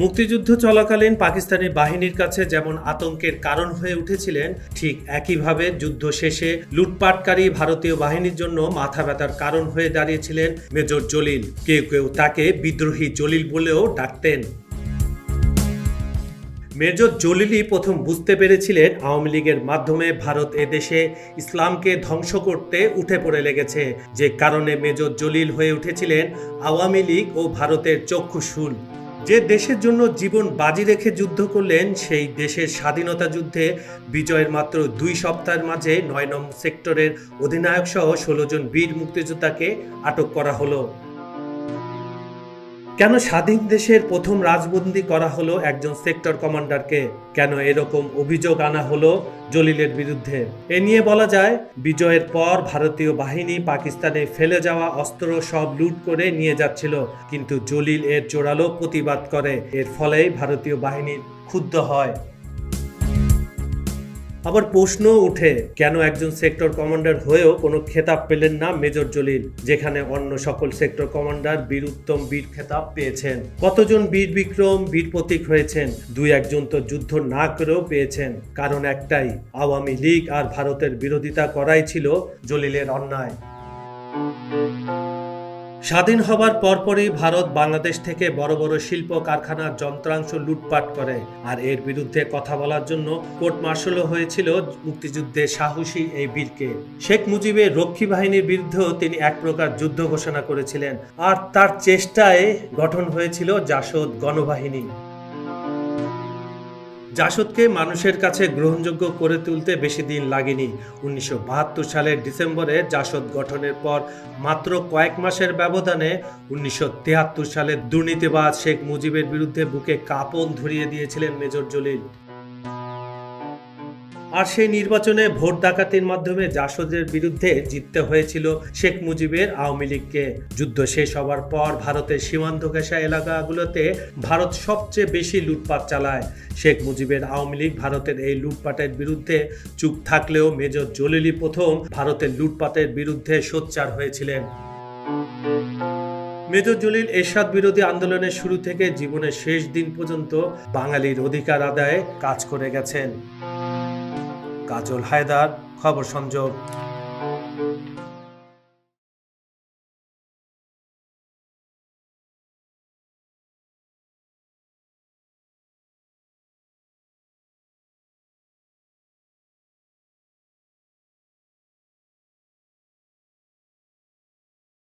মুক্তিযুদ্ধ চলাকালীন পাকিস্তানি বাহিনীর কাছে যেমন আতঙ্কের কারণ হয়ে উঠেছিলেন, ঠিক একইভাবে যুদ্ধ শেষে লুটপাটকারী ভারতীয় বাহিনীর জন্য মাথা ব্যথার কারণ হয়ে দাঁড়িয়েছিলেন মেজর জলিল। কেউ কেউ তাকে বিদ্রোহী জলিল বলেও ডাকতেন। মেজর জলিলই প্রথম বুঝতে পেরেছিলেন আওয়ামী লীগের মাধ্যমে ভারত এদেশে ইসলামকে ধ্বংস করতে উঠে পড়ে লেগেছে। যে কারণে মেজর জলিল হয়ে উঠেছিলেন আওয়ামী লীগ ও ভারতের চক্ষুশূল। যে দেশের জন্য জীবন বাজি রেখে যুদ্ধ করলেন, সেই দেশের স্বাধীনতা যুদ্ধে বিজয়ের মাত্র দুই সপ্তাহের মাঝে নয় নম্বর সেক্টরের অধিনায়ক সহ ষোলো জন বীর মুক্তিযোদ্ধাকে আটক করা হলো। কেন স্বাধীন দেশের প্রথম রাজবন্দি করা হলো একজন সেক্টর কমান্ডারকে? কেন এরকম অভিযোগ আনা হলো জলিলের বিরুদ্ধে? এ নিয়ে বলা যায়, বিজয়ের পর ভারতীয় বাহিনী পাকিস্তানে ফেলে যাওয়া অস্ত্র সব লুট করে নিয়ে যাচ্ছিল, কিন্তু জলিল এর জোরালো প্রতিবাদ করে। এর ফলেই ভারতীয় বাহিনী ক্ষুব্ধ হয়। আবার প্রশ্ন উঠে কেন একজন সেক্টর কমান্ডার হয়েও কোনো খেতাব পেলেন না মেজর জলিল, যেখানে অন্য সকল সেক্টর কমান্ডার বীর উত্তম বীর খেতাব পেয়েছেন। কতজন বীর বিক্রম, বীর প্রতীক হয়েছেন? দুই একজন তো যুদ্ধ না করেও পেয়েছেন। কারণ একটাই, আওয়ামী লীগ আর ভারতের বিরোধিতা করাই ছিল জলিলের অন্যায়। স্বাধীন হবার পরপরই ভারত বাংলাদেশ থেকে বড় বড় শিল্প কারখানার যন্ত্রাংশ লুটপাট করে। আর এর বিরুদ্ধে কথা বলার জন্য কোর্ট মার্শালও হয়েছিল মুক্তিযুদ্ধে সাহসী এই বীরকে। শেখ মুজিবের রক্ষী বাহিনীর বিরুদ্ধেও তিনি এক প্রকার যুদ্ধ ঘোষণা করেছিলেন। আর তার চেষ্টায় গঠন হয়েছিল জাসদ গণবাহিনী। জাসদকে মানুষের কাছে গ্রহণযোগ্য করে তুলতে বেশি দিন লাগেনি। উনিশশো বাহাত্তর সালের ডিসেম্বরে জাসদ গঠনের পর মাত্র কয়েক মাসের ব্যবধানে উনিশশো তিয়াত্তর সালে দুর্নীতিবাদ শেখ মুজিবের বিরুদ্ধে বুকে কাপন ধরিয়ে দিয়েছিলেন মেজর জলিল। আর সেই নির্বাচনে ভোট ডাকাতির মাধ্যমে জাসদের বিরুদ্ধে জিততে হয়েছিল শেখ মুজিবের আওয়ামী লীগকে। যুদ্ধ শেষ হওয়ার পর ভারতের সীমান্ত ঘেঁষা এলাকাগুলোতে ভারত সবচেয়ে বেশি লুটপাট চালায়। শেখ মুজিবের আওয়ামী লীগ ভারতের এই লুটপাটের বিরুদ্ধে চুপ থাকলেও মেজর জলিলি প্রথম ভারতের লুটপাটের বিরুদ্ধে সোচ্চার হয়েছিলেন। মেজর জলিল এরশাদ বিরোধী আন্দোলনের শুরু থেকে জীবনের শেষ দিন পর্যন্ত বাঙালির অধিকার আদায়ে কাজ করে গেছেন। কাজল হায়দার খবর সংযোগ।